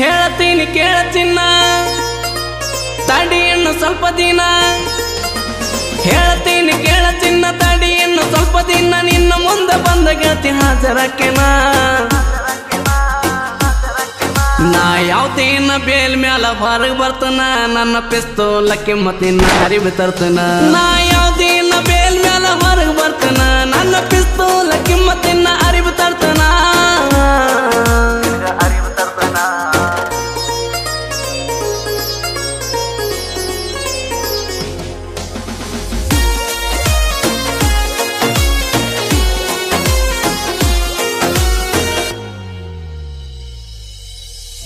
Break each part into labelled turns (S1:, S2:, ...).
S1: ಹೇಳ್ತೀನಿ ಕೇಳ ಚಿನ್ನ ತಡಿ ಇನ್ನು ಸ್ವಲ್ಪ ದಿನ. ಹೇಳ್ತೀನಿ ಕೇಳ ಚಿನ್ನ ತಡಿ ಇನ್ನು ಸ್ವಲ್ಪ ದಿನ. ನಿನ್ನ ಮುಂದೆ ಬಂದ ಗೆಳತಿ ಹಾಜರಕ್ಕೆನ ನಾ ಯಾವ್ದೇನ ಬೇಲ್ ಮ್ಯಾಲ ಹೊರಗೆ ಬರ್ತನ. ನನ್ನ ಪಿಸ್ತೂಲ ಮತ್ತಿನ್ನ ಹರಿ ತರ್ತನ. ನಾ ಯಾವ್ದೇನ ಬೇಲ್ ಮ್ಯಾಲ ಹೊರಗೆ ಬರ್ತನ. ನನ್ನ ಪಿಸ್ತೂಲ ಮತ್ತಿನ್ನ ಅರಿವು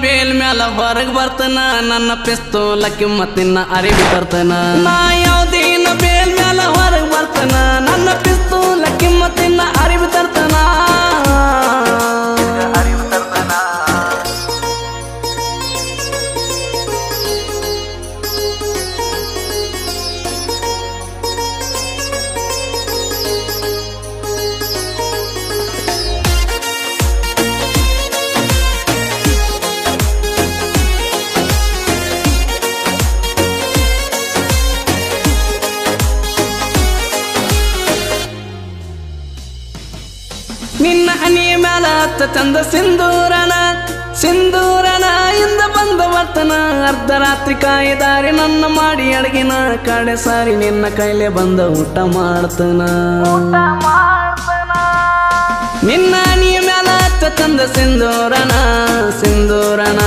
S1: ಬೇಲ್ ಮ್ಯಾಲ ಹೊರಗ್ ಬರ್ತನ, ನನ್ನ ಪಿಸ್ತೂಲ ಕಿಮ್ಮತ್ತಿನ ಅರಿವು ತರ್ತನ. ನಾ ಯಾವ್ದೇನ ಬೇಲ್ ಮ್ಯಾಲ ಹೊರಗ್ ಬರ್ತನ, ನನ್ನ ಪಿಸ್ತೂಲ ಕಿಮ್ಮತ್ತಿನ ಅರಿವಿ ತರ್ತನ. ನಿನ್ನ ಹನಿ ಮ್ಯಾಲ ಹತ್ತ ಚಂದ ಸಿಂಧೂರನ ಸಿಂಧೂರನ ಇಂದ ಬಂದ ವರ್ತನ. ಅರ್ಧ ರಾತ್ರಿ ಕಾಯಿದಾರಿ ನನ್ನ ಮಾಡಿ ಅಡಗಿನ ಕಡೆ ಸಾರಿ ನಿನ್ನ ಕೈಲೆ ಬಂದ ಊಟ ಮಾಡ್ತನ.
S2: ಮಾಡ್ತನ.
S1: ನಿನ್ನ ಹನಿ ಮ್ಯಾಲ ಹತ್ತ ಚಂದ ಸಿಂಧೂರನ ಸಿಂಧೂರನ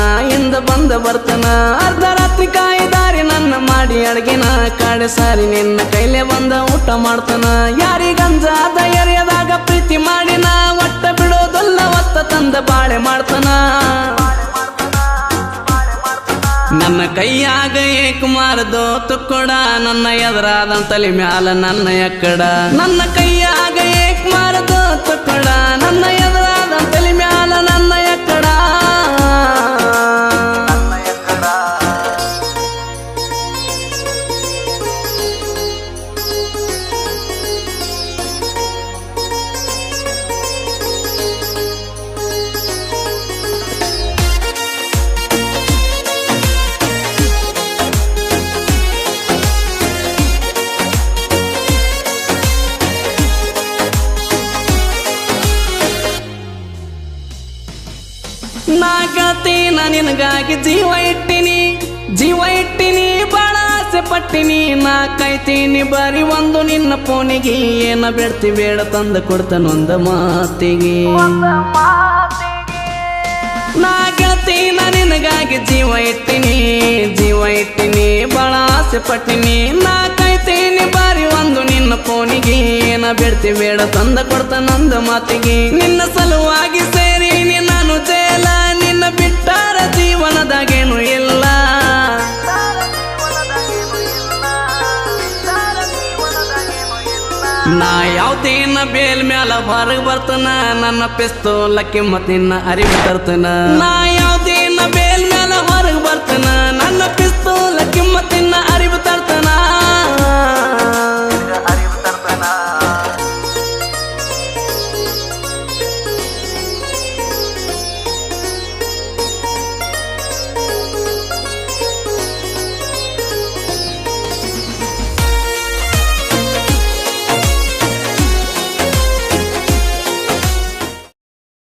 S1: ಬಂದ ಬರ್ತನ. ಅರ್ಧ ರಾತ್ರಿ ಕಾಯಿದಾರಿ ನನ್ನ ಮಾಡಿ ಅಡಗಿನ. ಕಾಡೆ ಸಾರಿ ನಿನ್ನ ಕೈಲೆ ಬಂದ ಊಟ ಮಾಡ್ತನ. ಯಾರಿಗಂಜಾದ ಎರೆಯದಾಗ ಪ್ರೀತಿ ಮಾಡಿನ. ಒಟ್ಟ ಬಿಡೋದಲ್ಲ, ಒತ್ತ ತಂದ ಬಾಳೆ ಮಾಡ್ತನ. ನನ್ನ ಕೈಯಾಗ ಏಕುಮಾರದೋ ತುಕ್ಕೊಡ. ನನ್ನ ಎದುರಾದ ತಲೆ ಮ್ಯಾಲ ನನ್ನ ಎಕ್ಕಡ. ನನ್ನ ಕೈಯಾಗ ಏಕುಮಾರದೋ ತುಕ್ಕೊಡ. ನನ್ನ ಎದುರಾದ ನಾ ಗೆಳತೀನ ನಿನಗಾಗಿ ಜೀವ ಇಟ್ಟಿನಿ ಜೀವ ಇಟ್ಟಿನಿ ಬಾಳ ಆಸೆ ಪಟ್ಟಿನಿ. ನಾ ಕಾಯ್ತೀನಿ ಬರೀ ಒಂದು ನಿನ್ನ ಫೋನಿಗೆ ಏನ ಬೆಳ್ತಿ ಬೇಡ ತಂದ ಕೊಡ್ತಾನೊಂದ ಮಾತಿಗೆ. ನಾ ಗೆಳತೀನ ನಿನಗಾಗಿ ಜೀವ ಇಟ್ಟಿನಿ ಜೀವ ಇಟ್ಟಿನಿ ಬಾಳ ಆಸೆ ಪಟ್ಟಿನಿ. ನಾ ಕಾಯ್ತೀನಿ ಬಾರಿ ಒಂದು ನಿನ್ನ ಫೋನಿಗೆ ಏನ ಬೆಳ್ತಿ ಬೇಡ ತಂದ ಕೊಡ್ತಾನೊಂದ ಮಾತಿಗೆ. ನಿನ್ನ ಸಲುವಾಗಿ ಸೇರಿ ನಾನು ಬಿಟ್ಟಾರ ಜೀವನದಾಗೇನು ಇಲ್ಲ. ನಾ ಯಾವ್ದೇನ ಬೇಲ್ ಮ್ಯಾಲ ಹೊರಗ್ ಬರ್ತನ, ನನ್ನ ಪಿಸ್ತೂಲ ಮತ್ತಿನ್ನ ಅರಿವು ತರ್ತನ. ನಾ ಯಾವ್ದೇನ ಬೇಲ್ ಮ್ಯಾಲ ಹೊರಗ್ ಬರ್ತನ, ನನ್ನ ಪಿಸ್ತೂಲ ಮತ್ತಿನ್ನ ಅರಿವು ತರ್ತನ.